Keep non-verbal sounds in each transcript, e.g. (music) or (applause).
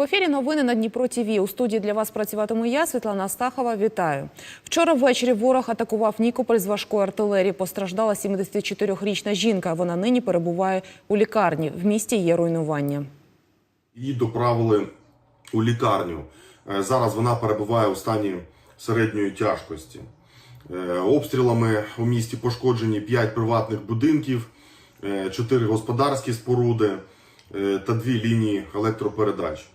В ефірі новини на Дніпро ТІВІ. У студії для вас працюватиму я, Світлана Астахова. Вітаю. Вчора ввечері ворог атакував Нікополь з важкої артилерії. Постраждала 74-річна жінка. Вона нині перебуває у лікарні. В місті є руйнування. Її доправили у лікарню. Е, Зараз вона перебуває у стані середньої тяжкості. Е, Обстрілами у місті пошкоджені 5 приватних будинків, 4 господарські споруди е, та 2 лінії електропередач.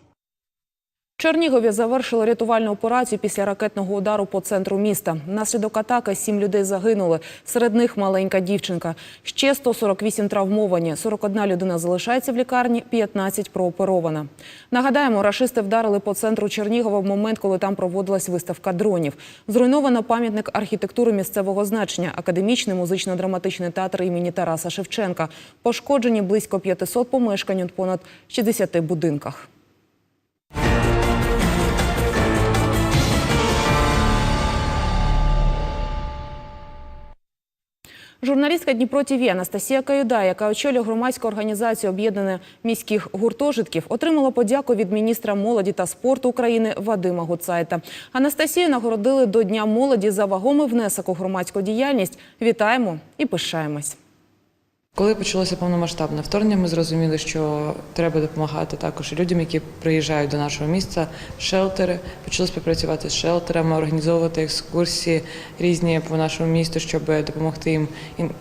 Чернігові завершили рятувальну операцію після ракетного удару по центру міста. Внаслідок атаки сім людей загинули. Серед них маленька дівчинка. Ще 148 травмовані. 41 людина залишається в лікарні, 15 прооперована. Нагадаємо, рашисти вдарили по центру Чернігова в момент, коли там проводилась виставка дронів. Зруйновано пам'ятник архітектури місцевого значення, академічний музично-драматичний театр імені Тараса Шевченка. Пошкоджені близько 500 помешкань у понад 60 будинках. Журналістка Дніпро ТІВІ Анастасія Каюда, яка очолює громадську організацію об'єднання міських гуртожитків, отримала подяку від міністра молоді та спорту України Вадима Гуцайта. Анастасію нагородили до Дня молоді за вагомий внесок у громадську діяльність. Вітаємо і пишаємось. Коли почалося повномасштабне вторгнення, ми зрозуміли, що треба допомагати також людям, які приїжджають до нашого міста, шелтери. Почали співпрацювати з шелтерами, організовувати екскурсії різні по нашому місту, щоб допомогти їм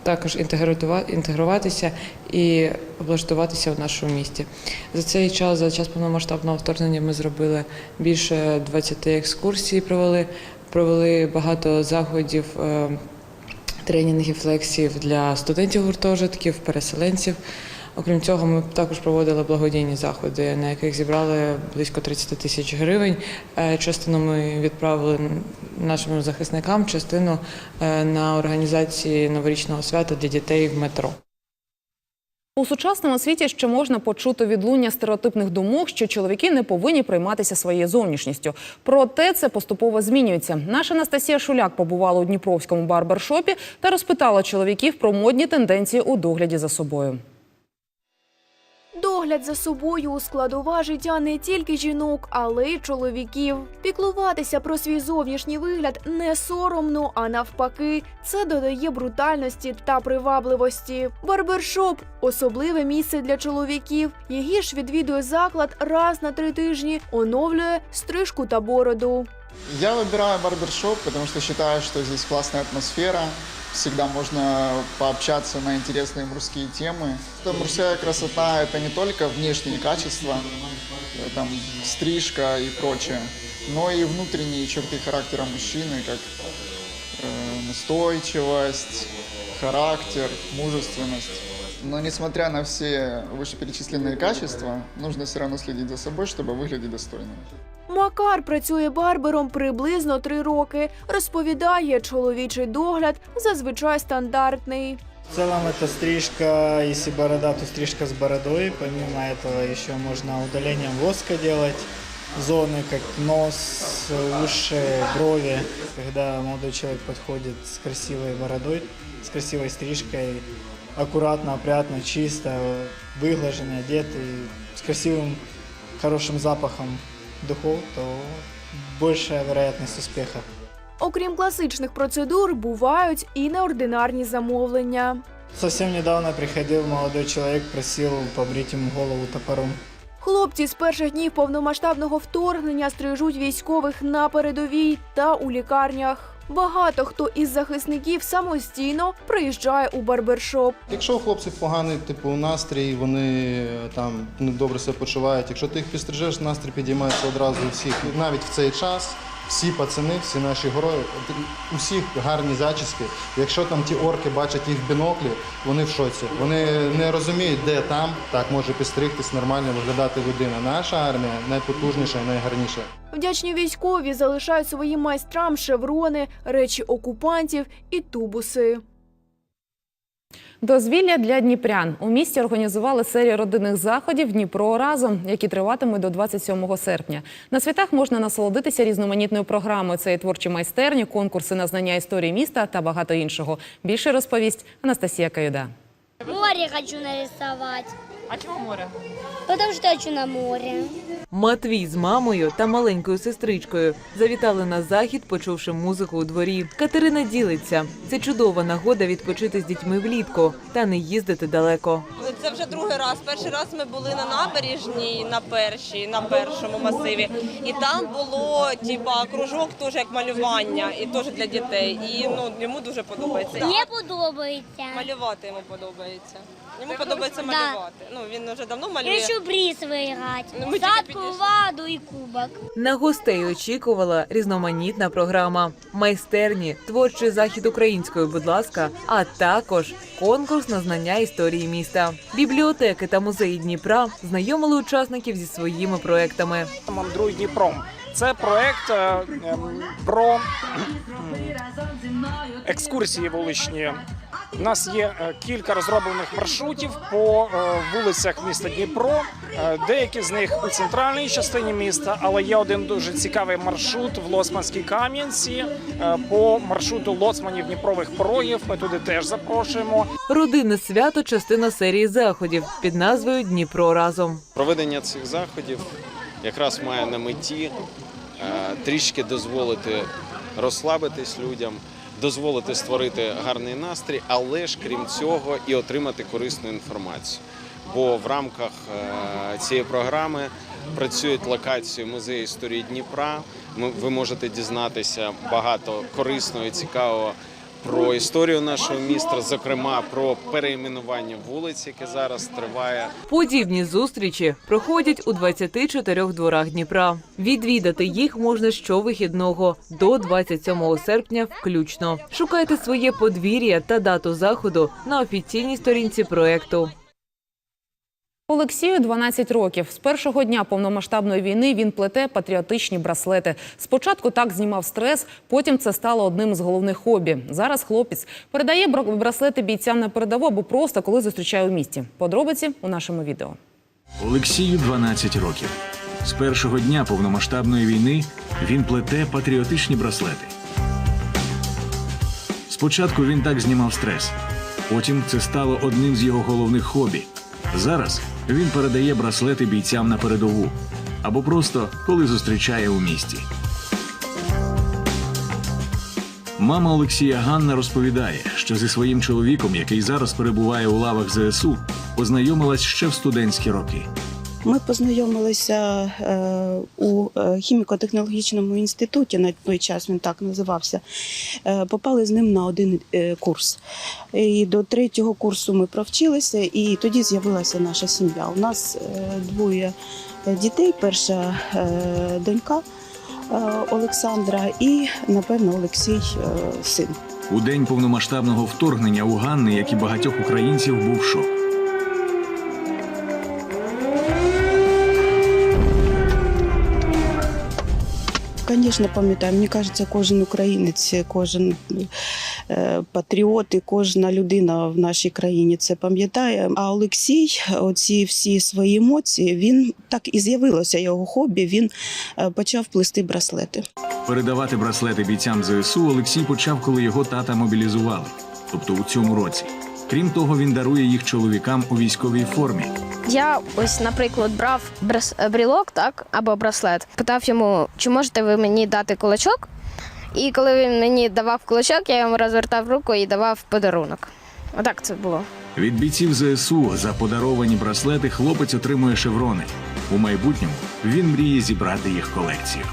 також інтегрува- інтегруватися і облаштуватися в нашому місті. За цей час, за час повномасштабного вторгнення, ми зробили більше 20 екскурсій, провели, провели багато заходів. Тренінгів, лекцій для студентів гуртожитків, переселенців. Окрім цього, ми також проводили благодійні заходи, на яких зібрали близько 30 тисяч гривень. Е, Частину ми відправили нашим захисникам, частину е, на організації новорічного свята для дітей в метро. У сучасному світі ще можна почути відлуння стереотипних думок, що чоловіки не повинні прийматися своєю зовнішністю. Проте це поступово змінюється. Наша Анастасія Шуляк побувала у Дніпровському барбершопі та розпитала чоловіків про модні тенденції у догляді за собою. Догляд за собою складова життя не тільки жінок, але й чоловіків. Піклуватися про свій зовнішній вигляд не соромно, а навпаки, це додає брутальності та привабливості. Барбершоп особливе місце для чоловіків. Її ж відвідує заклад раз на три тижні, оновлює стрижку та бороду. Я выбираю барбершоп, потому что считаю, что здесь классная атмосфера. Всегда можно пообщаться на интересные мужские темы. Это мужская красота – это не только внешние качества, э, там, стрижка и прочее, но и внутренние черты характера мужчины, как э, настойчивость, характер, мужественность. Но несмотря на все вышеперечисленные качества, нужно все равно следить за собой, чтобы выглядеть достойно. Макар працює барбером приблизно три роки. Розповідає, чоловічий догляд зазвичай стандартний. В целом это стрижка, если борода, то стрижка с бородой. Помимо этого еще можно удалением воска делать. Зоны как нос, уши, брови. Когда молодой человек подходит с красивой бородой, с красивой стрижкой, аккуратно, опрятно, чисто, выглаженный, одетый, с красивым, хорошим запахом духов, то большая вероятность успеха. Окрім класичних процедур, бувають і неординарні замовлення. Совсем недавно приходил молодой человек, просил побрить ему голову топором. Хлопці з перших днів повномасштабного вторгнення стрижуть військових на передовій та у лікарнях. Багато хто із захисників самостійно приїжджає у барбершоп. Якщо у хлопців поганий типу настрій, вони е, там недобре себе почувають. Якщо ти їх підстрижеш, настрій підіймається одразу у всіх. Навіть в цей час всі пацани, всі наші герої, усіх гарні зачіски. Якщо там ті орки бачать їх в біноклі, вони в шоці. Вони не розуміють, де там так може підстригтись, нормально виглядати людина. Наша армія найпотужніша і найгарніша. Вдячні військові залишають своїм майстрам шеврони, речі окупантів і тубуси. Дозвілля для дніпрян у місті організували серію родинних заходів Дніпро разом, які триватимуть до 27 серпня. На святах можна насолодитися різноманітною програмою. Це і творчі майстерні, конкурси на знання історії міста та багато іншого. Більше розповість Анастасія Каюда. Море хочу нарисовать. А чому море? Потому что хочу на море. Матвій з мамою та маленькою сестричкою завітали на захід, почувши музику у дворі. Катерина ділиться. Це чудова нагода відпочити з дітьми влітку та не їздити далеко. Це вже другий раз. Перший раз ми були на набережній, на першій, на першому масиві, і там було типа кружок, теж як малювання, і теж для дітей. І ну йому дуже подобається. Мені подобається. Малювати йому подобається. Йому подобається Да. малювати. Ну він вже давно Я малює. хочу. Ну, ми Садку, ваду і кубок. На гостей очікувала різноманітна програма, майстерні, творчий захід українською, будь ласка, а також конкурс на знання історії міста. Бібліотеки та музеї Дніпра знайомили учасників зі своїми проектами. Мандруй Дніпром. Це проект е, ем, про екскурсії вуличні. У нас є е, кілька розроблених маршрутів по е, вулицях міста Дніпро. Е, Деякі з них у центральній частині міста, але є один дуже цікавий маршрут в Лоцманській Кам'янці по маршруту Лоцманів Дніпрових порогів. Ми туди теж запрошуємо. Родинне свято частина серії заходів під назвою Дніпро разом. Проведення цих заходів якраз має на меті трішки дозволити розслабитись людям, дозволити створити гарний настрій, але ж крім цього і отримати корисну інформацію. Бо в рамках е, цієї програми працюють локації музею історії Дніпра. Ви можете дізнатися багато корисного і цікавого про історію нашого міста, зокрема про перейменування вулиць, яке зараз триває. Подібні зустрічі проходять у 24 дворах Дніпра. Відвідати їх можна щовихідного до 27 серпня включно. Шукайте своє подвір'я та дату заходу на офіційній сторінці проекту. Олексію 12 років. З першого дня повномасштабної війни він плете патріотичні браслети. Спочатку так знімав стрес, потім це стало одним з головних хобі. Зараз хлопець передає бра- браслети бійцям на передову або просто коли зустрічає у місті. Подробиці у нашому відео. Олексію 12 років. З першого дня повномасштабної війни він плете патріотичні браслети. Спочатку він так знімав стрес, потім це стало одним з його головних хобі. Зараз він передає браслети бійцям на передову або просто коли зустрічає у місті. Мама Олексія Ганна розповідає, що зі своїм чоловіком, який зараз перебуває у лавах ЗСУ, познайомилась ще в студентські роки. Ми познайомилися е, у е, хіміко-технологічному інституті, на той час він так називався. Е, попали з ним на один курс. І до третього курсу ми провчилися, і тоді з'явилася наша сім'я. У нас двоє дітей: перша донька Олександра і, напевно, Олексій син. У день повномасштабного вторгнення у Ганни, як і багатьох українців, був шок. Звісно, пам'ятаю. Мені кажеться, кожен українець, кожен е, патріот і кожна людина в нашій країні це пам'ятає. А Олексій, оці всі свої емоції, він так і з'явилося його хобі. Він е, почав плести браслети. Передавати браслети бійцям ЗСУ Олексій почав, коли його тата мобілізували, тобто у цьому році. Крім того, він дарує їх чоловікам у військовій формі. Я ось, наприклад, брав брілок, так, або браслет. Питав йому, чи можете ви мені дати кулачок? І коли він мені давав кулачок, я йому розвертав руку і давав подарунок. Отак це було. Від бійців ЗСУ за подаровані браслети хлопець отримує шеврони. У майбутньому він мріє зібрати їх колекцію.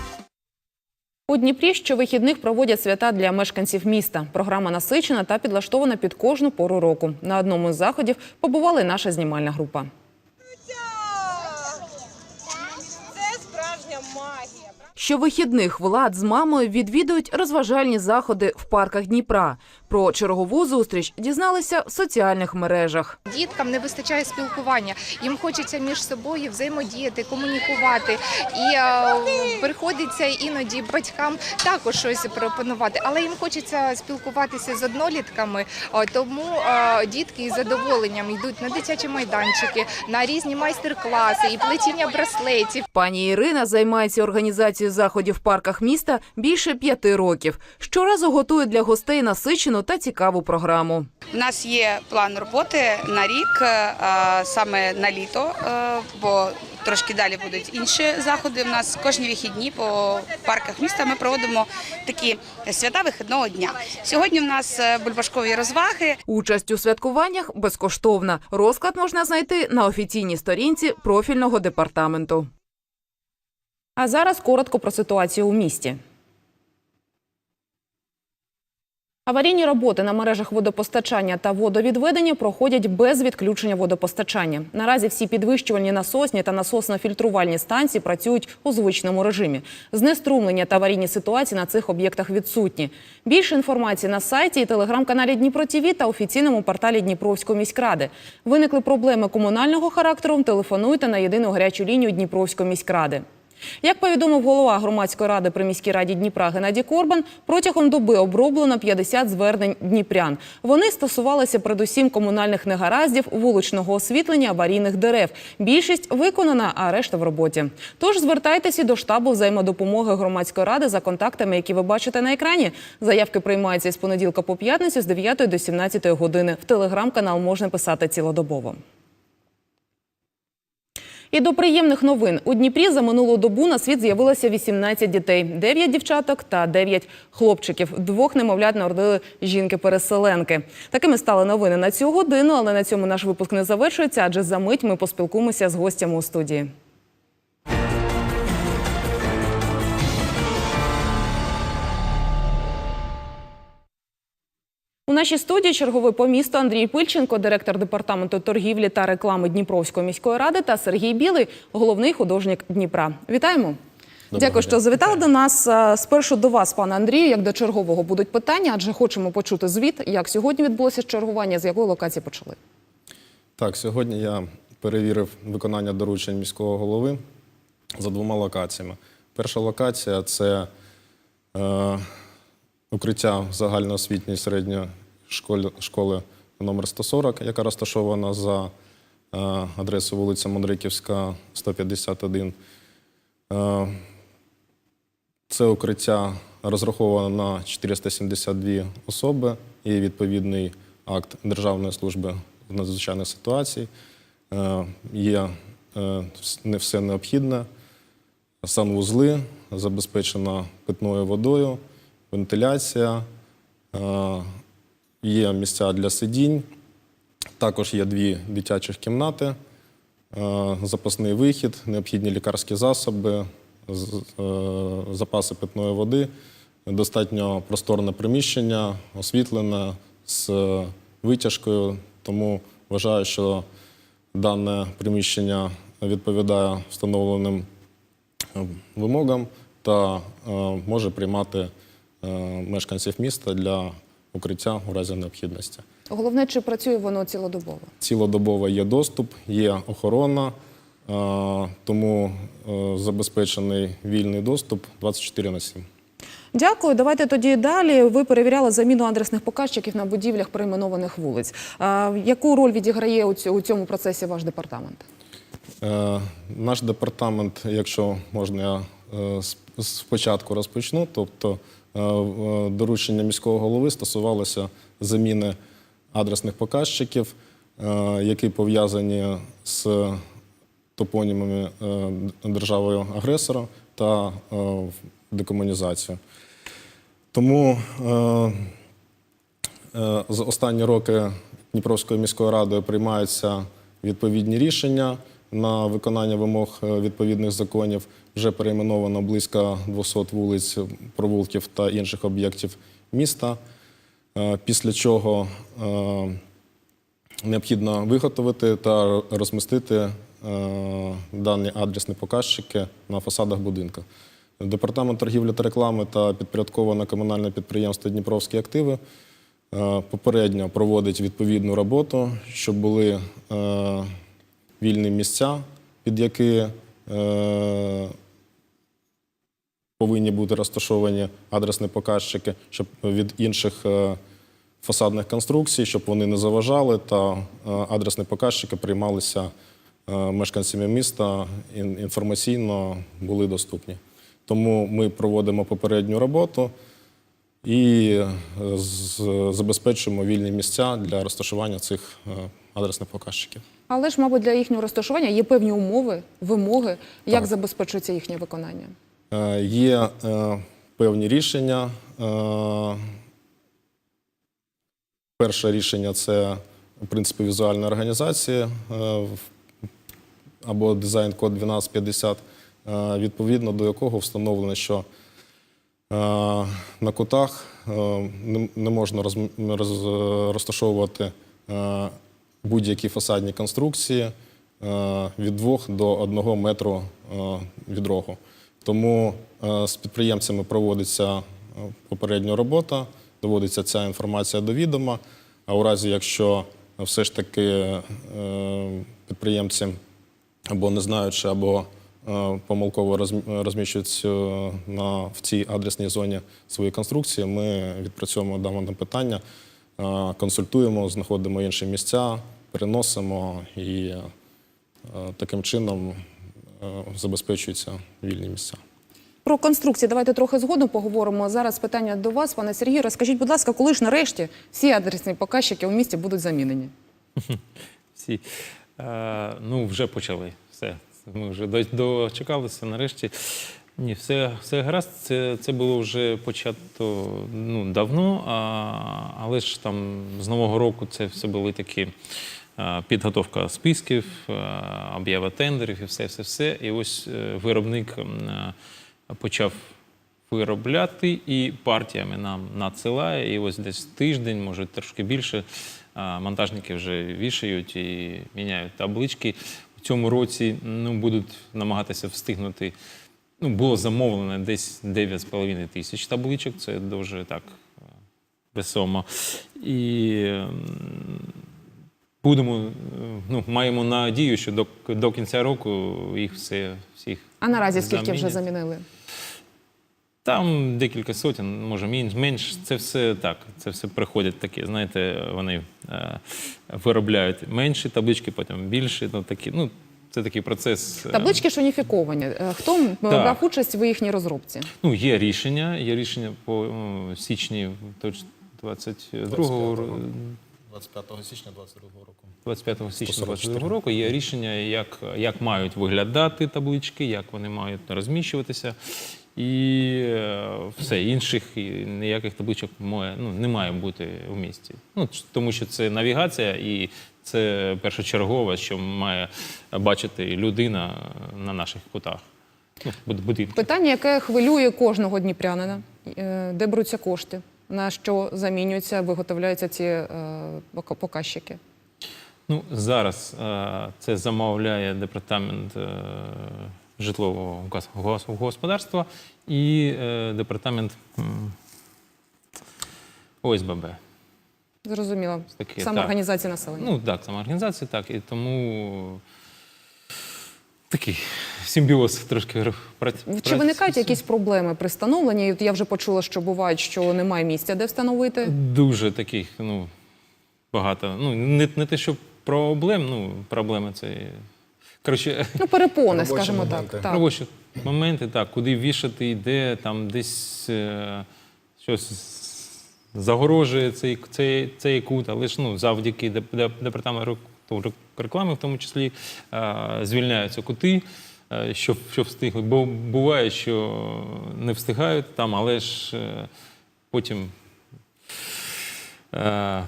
У Дніпрі щовихідних проводять свята для мешканців міста. Програма насичена та підлаштована під кожну пору року. На одному з заходів побувала й наша знімальна група. Магія. Щовихідних Влад з мамою відвідують розважальні заходи в парках Дніпра. Про чергову зустріч дізналися в соціальних мережах. Діткам не вистачає спілкування. Їм хочеться між собою взаємодіяти, комунікувати. І е, приходиться іноді батькам також щось пропонувати, але їм хочеться спілкуватися з однолітками. е, Тому е, дітки із задоволенням йдуть на дитячі майданчики, на різні майстер-класи і плетіння браслетів. Пані Ірина займається організацією заходів в парках міста більше п'яти років. Щоразу готують для гостей насичену та цікаву програму. У нас є план роботи на рік, е, саме на літо, е, бо трошки далі будуть інші заходи. У нас кожні вихідні по парках міста ми проводимо такі свята вихідного дня. Сьогодні в нас е, бульбашкові розваги. Участь у святкуваннях безкоштовна. Розклад можна знайти на офіційній сторінці профільного департаменту. А зараз коротко про ситуацію у місті. Аварійні роботи на мережах водопостачання та водовідведення проходять без відключення водопостачання. Наразі всі підвищувальні насосні та насосно-фільтрувальні станції працюють у звичному режимі. Знеструмлення та аварійні ситуації на цих об'єктах відсутні. Більше інформації на сайті і телеграм-каналі Дніпро ТІВІ та офіційному порталі Дніпровської міськради. Виникли проблеми комунального характеру. Телефонуйте на єдину гарячу лінію Дніпровської міськради. Як повідомив голова громадської ради при міській раді Дніпра Геннадій Корбан, протягом доби оброблено 50 звернень дніпрян. Вони стосувалися передусім комунальних негараздів, вуличного освітлення, аварійних дерев. Більшість виконана, а решта в роботі. Тож звертайтеся до штабу взаємодопомоги громадської ради за контактами, які ви бачите на екрані. Заявки приймаються з понеділка по п'ятницю з 9 до 17 години. В телеграм-канал можна писати цілодобово. І до приємних новин у Дніпрі за минулу добу на світ з'явилося 18 дітей, 9 дівчаток та 9 хлопчиків. Двох немовлят народили жінки-переселенки. Такими стали новини на цю годину, але на цьому наш випуск не завершується, адже за мить ми поспілкуємося з гостями у студії. У нашій студії черговий по місту Андрій Пильченко, директор департаменту торгівлі та реклами Дніпровської міської ради, та Сергій Білий, головний художник Дніпра. Вітаємо! Дякую, що завітали до нас. Спершу до вас, пане Андрію, як до чергового будуть питання, адже хочемо почути звіт, як сьогодні відбулося чергування, з якої локації почали. Так, сьогодні я перевірив виконання доручень міського голови за двома локаціями. Перша локація це е, укриття загальноосвітньої середньої школи, школи номер 140, яка розташована за е, адресою вулиця Мондриківська, 151. Е, це укриття розраховано на 472 особи і відповідний акт Державної служби з надзвичайних ситуацій. Е, Є не все необхідне. Санвузли забезпечено питною водою, вентиляція, є місця для сидінь. Також є дві дитячих кімнати, е, запасний вихід, необхідні лікарські засоби, е, запаси питної води, достатньо просторне приміщення, освітлене з витяжкою. Тому вважаю, що дане приміщення відповідає встановленим е, вимогам та може приймати мешканців міста для укриття у разі необхідності. Головне, чи працює воно цілодобово? Цілодобово є доступ, є охорона, е, тому е, забезпечений вільний доступ 24 на 7. Дякую. Давайте тоді далі. Ви перевіряли заміну адресних показчиків на будівлях перейменованих вулиць. Яку роль відіграє у цьому- процесі ваш департамент? Е, Наш департамент, якщо можна, я е, спочатку розпочну. Тобто е, доручення міського голови стосувалося заміни адресних показчиків, е, які пов'язані з топонімами е, державою агресора та е, декомунізацією. Тому е, Е, За останні роки Дніпровською міською радою приймаються відповідні рішення на виконання вимог е, відповідних законів. Вже перейменовано близько 200 вулиць, провулків та інших об'єктів міста. Е, Після чого е, необхідно виготовити та розмістити е, дані адресні показчики на фасадах будинку. Департамент торгівлі та реклами та підпорядковане комунальне підприємство Дніпровські активи попередньо проводить відповідну роботу, щоб були вільні місця, під які повинні бути розташовані адресні показчики, щоб від інших е, фасадних конструкцій, щоб вони не заважали, та е, адресні показчики приймалися е, мешканцями міста інформаційно були доступні. Тому ми проводимо попередню роботу і е, забезпечуємо вільні місця для розташування цих е, адресних показчиків. Але ж, мабуть, для їхнього розташування є певні умови, вимоги. Як Так. забезпечується їхнє виконання? Е, Є е, певні рішення. Е, Перше рішення це, в принципі, візуальна організація е, або дизайн-код 1250, е, відповідно до якого встановлено, що е, на кутах е, не- не можна розм- роз- розташовувати е, будь-які фасадні конструкції е, від 2 до 1 метру е, від рогу. Тому е, з підприємцями проводиться попередня робота, доводиться ця інформація до відома. А у разі, якщо все ж таки підприємці або не знаючи, або помилково розм- розміщують на, в цій адресній зоні свої конструкції, ми відпрацьовуємо дане питання, консультуємо, знаходимо інші місця, переносимо і е, таким чином е, забезпечуються вільні місця. Про конструкції давайте трохи згодом поговоримо. Зараз питання до вас, пане Сергію. Розкажіть, будь ласка, коли ж нарешті всі адресні показчики у місті будуть замінені? (laughs) Всі. Е, ну, вже почали. Все. Ми вже дочекалися нарешті. Ні, все, все гаразд. Це, це було вже почато ну, давно, а, але ж там з Нового року це все були такі е, підготовка списків, е, об'ява тендерів і все, все, все. І ось е, виробник е, почав виробляти і партіями нам надсилає. І ось десь тиждень, може трошки більше, а, монтажники вже вішають і міняють таблички. В цьому році ну, будуть намагатися встигнути. Ну, було замовлено десь 9,5 тисяч табличок. Це дуже так е, весомо. І будемо, е, ну, маємо надію, що до, до кінця року їх все всіх. А наразі скільки вже замінили? Там декілька сотень, може менш, менш. Це все так. Це все приходять такі. Знаєте, вони е, виробляють менші таблички, потім більші. Ну такі. Ну це такий процес. е, Таблички ж уніфіковані. Е, Хто м, брав участь в їхній розробці? Ну є рішення. Є рішення по о, січні точ- 22-го ро- 25 січня 22 року. 25 січня 144. 22 року є рішення, як, як мають виглядати таблички, як вони мають розміщуватися. І все інших і ніяких табличок має, ну, не має бути в місті. Ну, тому що це навігація і це першочергове, що має бачити людина на наших кутах. Ну, Питання, яке хвилює кожного дніпрянина. Е, Де беруться кошти? На що замінюються, виготовляються ці е, показчики? Ну, зараз е, це замовляє департамент е, житлового гос- гос- господарства і е, департамент ОСББ. Зрозуміло. Таке, Самоорганізація населення. Ну так, самоорганізація, так. І тому такий симбіоз трошки р- прац- Чи виникають якісь проблеми при встановленні? Я вже почула, що бувають, що немає місця, де встановити. Дуже таких, ну, багато. Ну, не, не те, що проблем, ну, проблеми це. Коротше, Ну, перепони, Робочі скажімо моменти. так. так. робочі моменти, так, куди вішати, де там десь е, щось загорожує цей, цей, цей кут, але ж ну, завдяки деп- деп- департаменту реклами, в тому числі, звільняються кути. е, Щоб, щоб встигли. Бо буває, що не встигають там, але ж е, потім е,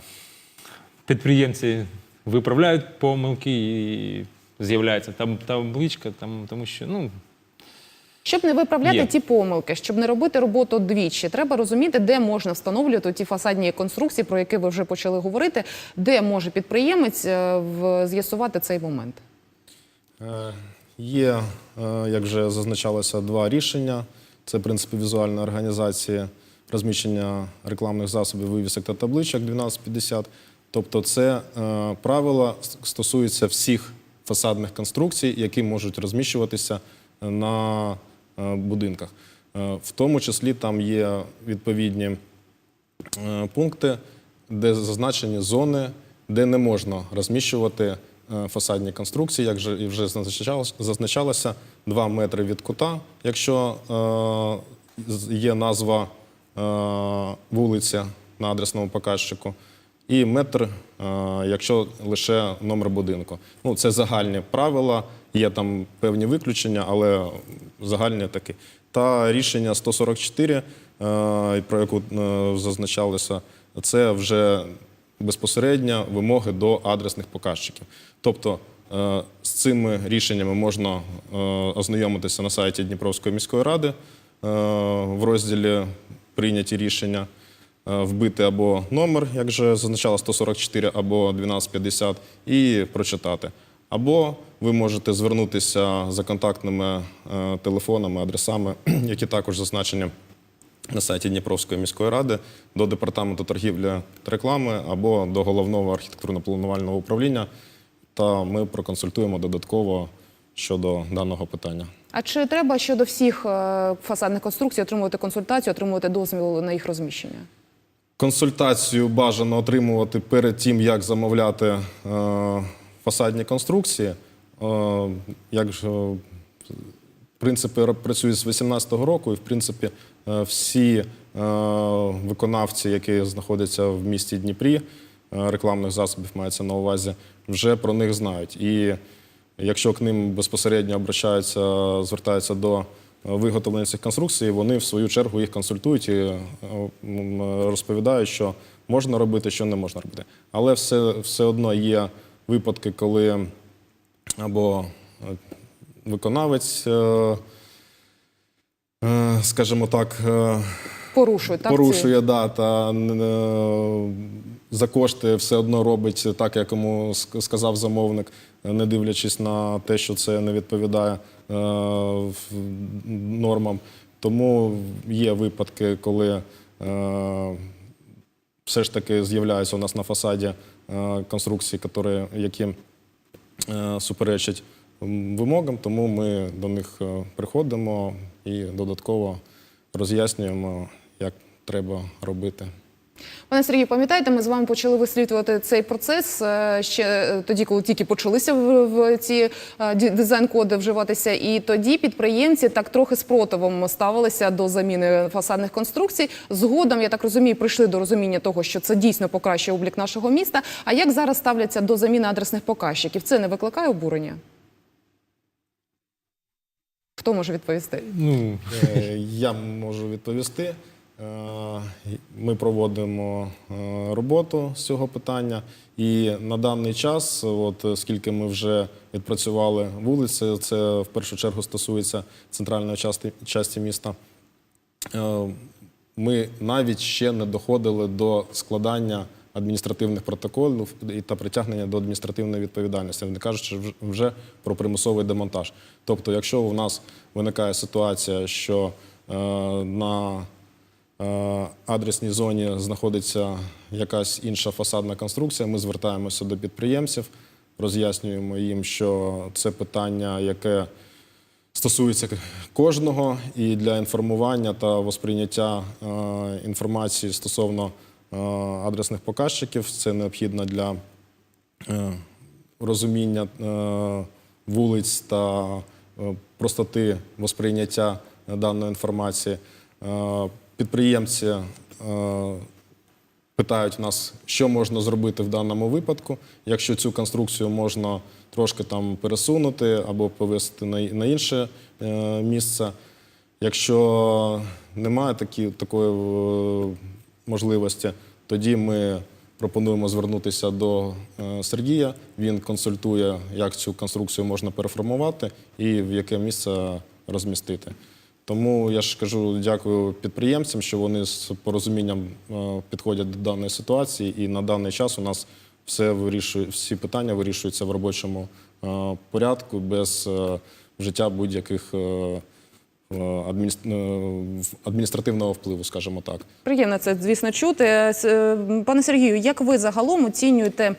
підприємці виправляють помилки і з'являється там табличка, там, тому що ну, Щоб не виправляти Є. ті помилки, щоб не робити роботу двічі, треба розуміти, де можна встановлювати ті фасадні конструкції, про які ви вже почали говорити, де може підприємець е, з'ясувати цей момент. Е, Є, е, як вже зазначалося, два рішення. Це, в принципі, візуальна організація розміщення рекламних засобів, вивісок та табличок 1250. Тобто, це е, правила с- стосуються всіх фасадних конструкцій, які можуть розміщуватися на будинках. Е, В тому числі там є відповідні е, пункти, де зазначені зони, де не можна розміщувати е, фасадні конструкції, як вже зазначалося, 2 метри від кута, якщо е, є назва е, вулиця на адресному показчику, і метр, е, якщо лише номер будинку. Ну, це загальні правила, є там певні виключення, але загальні такі. Та рішення 144, е, про яку е, зазначалося, це вже безпосередньо вимоги до адресних показчиків. Тобто е, з цими рішеннями можна ознайомитися на сайті Дніпровської міської ради в розділі Прийняті рішення, вбити або номер, як вже зазначало 144, або 1250, і прочитати. Або ви можете звернутися за контактними е, телефонами, адресами, (clears throat) які також зазначені на сайті Дніпровської міської ради до департаменту торгівлі та реклами або до головного архітектурно-планувального управління. Та ми проконсультуємо додатково щодо даного питання. А чи треба щодо всіх е, фасадних конструкцій отримувати консультацію, отримувати дозвіл на їх розміщення? Консультацію бажано отримувати перед тим, як замовляти е, фасадні конструкції. Е, як ж, е, принципи працюють з 2018 року, і в принципі е, всі виконавці, які знаходяться в місті Дніпрі, рекламних засобів мається на увазі, вже про них знають. І якщо к ним безпосередньо обращаються, звертаються до виготовлення цих конструкцій, вони в свою чергу їх консультують і розповідають, що можна робити, що не можна робити. Але все, все одно є випадки, коли або е, виконавець, е, е, скажімо так, Порушують, так? порушує да, та за кошти все одно робить так, як йому сказав замовник, не дивлячись на те, що це не відповідає нормам. Тому є випадки, коли все ж таки з'являються у нас на фасаді е, конструкції, які, е, суперечать вимогам, тому ми до них е, приходимо і додатково роз'яснюємо, як треба робити. Пане Сергію, пам'ятаєте, ми з вами почали висвітлювати цей процес е, ще е, тоді, коли тільки почалися в, ці е, дизайн-коди вживатися. І тоді підприємці так трохи спротивом ставилися до заміни фасадних конструкцій. Згодом, я так розумію, прийшли до розуміння того, що це дійсно покращує облік нашого міста. А як зараз ставляться до заміни адресних показчиків? Це не викликає обурення? Хто може відповісти? Ну, Я можу відповісти. Е, Ми проводимо е, роботу з цього питання, і на даний час, от скільки ми вже відпрацювали вулиці, це в першу чергу стосується центральної части, часті міста. Е, Ми навіть ще не доходили до складання адміністративних протоколів та притягнення до адміністративної відповідальності, не кажучи вже- про примусовий демонтаж. Тобто, якщо у нас виникає ситуація, що на адресній зоні знаходиться якась інша фасадна конструкція, ми звертаємося до підприємців, роз'яснюємо їм, що це питання, яке стосується кожного, і для інформування та восприйняття е, інформації стосовно е, адресних показчиків це необхідно для е, розуміння е, вулиць та е, простоти восприйняття даної інформації. Підприємці е, питають нас, що можна зробити в даному випадку, якщо цю конструкцію можна трошки там пересунути або повести на, інше е, місце. Якщо немає такі, такої е, можливості, тоді ми пропонуємо звернутися до Сергія. Він консультує, як цю конструкцію можна переформувати і в яке місце розмістити. Тому я ж кажу, дякую підприємцям, що вони з порозумінням е, підходять до даної ситуації, і на даний час у нас все вирішує, всі питання вирішуються в робочому е, порядку без е, вжиття будь-яких адміністративного впливу, скажімо так. Приємно це, звісно, чути. Пане Сергію, як ви загалом оцінюєте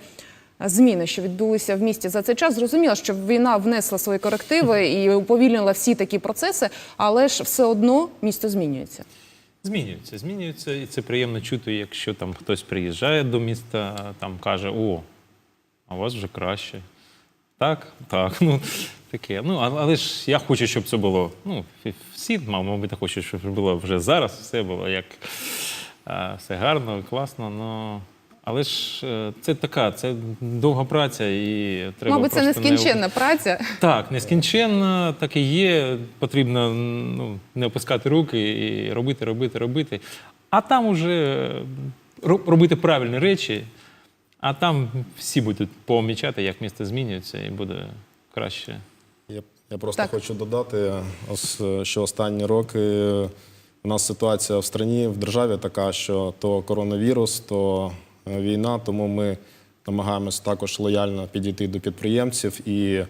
зміни, що відбулися в місті за цей час? Зрозуміло, що війна внесла свої корективи і уповільнила всі такі процеси, але ж все одно місто змінюється. Змінюється, змінюється, і це приємно чути, якщо там хтось приїжджає до міста, там каже: О, а у вас вже краще. Так, так. Ну, таке. Ну, але ж я хочу, щоб це було. Ну, всі, мабуть, хочуть, щоб було вже зараз, все було як все гарно, класно. Ну, але ж е, це така, це довга праця і треба. Мабуть, це просто не нескінченна праця. так, нескінченно, так і є. Потрібно ну, не опускати руки і робити, робити, робити. А там уже робити правильні речі, а там всі будуть помічати, як місто змінюється, і буде краще. Я, я просто Так. хочу додати, що останні роки у нас ситуація в країні, в державі така, що то коронавірус, то е, війна, тому ми намагаємось також лояльно підійти до підприємців і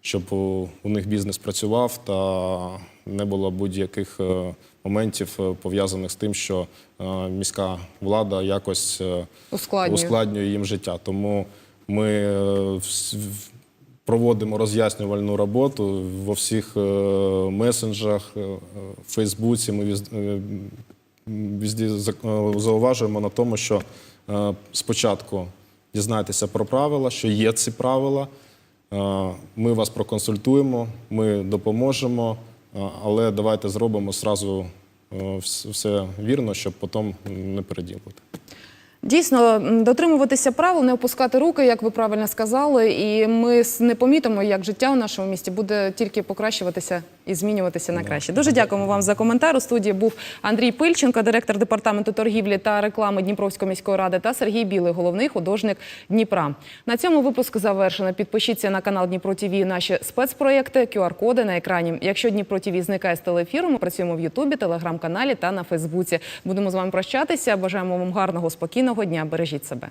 щоб у, них бізнес працював та не було будь-яких е, моментів е, пов'язаних з тим, що е, міська влада якось е, Ускладнює. ускладнює їм життя. Тому ми е, проводимо роз'яснювальну роботу во всіх е, месенджах, е, е, Фейсбуці. Ми віз- е, візді е, зауважуємо на тому, що е, спочатку дізнайтеся про правила, що є ці правила. Е, Ми вас проконсультуємо, ми допоможемо, е, але давайте зробимо зразу е, все вірно, щоб потім не переділити. Дійсно, дотримуватися правил, не опускати руки, як ви правильно сказали, і ми не помітимо, як життя у нашому місті буде тільки покращуватися і змінюватися на краще. Дуже дякуємо вам за коментар. У студії був Андрій Пильченко, директор департаменту торгівлі та реклами Дніпровської міської ради, та Сергій Білий, головний художник Дніпра. На цьому випуск завершено. Підпишіться на канал Дніпро ТВ наші спецпроєкти, QR-коди на екрані. Якщо Дніпро ТВ зникає з телеефіру, ми працюємо в Ютубі, телеграм-каналі та на Фейсбуці. Будемо з вами прощатися. Бажаємо вам гарного, спокійного дня. Бережіть себе.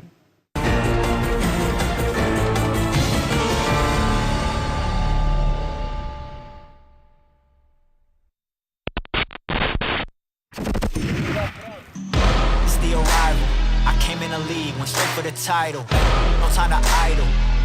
For the title. No time to idle.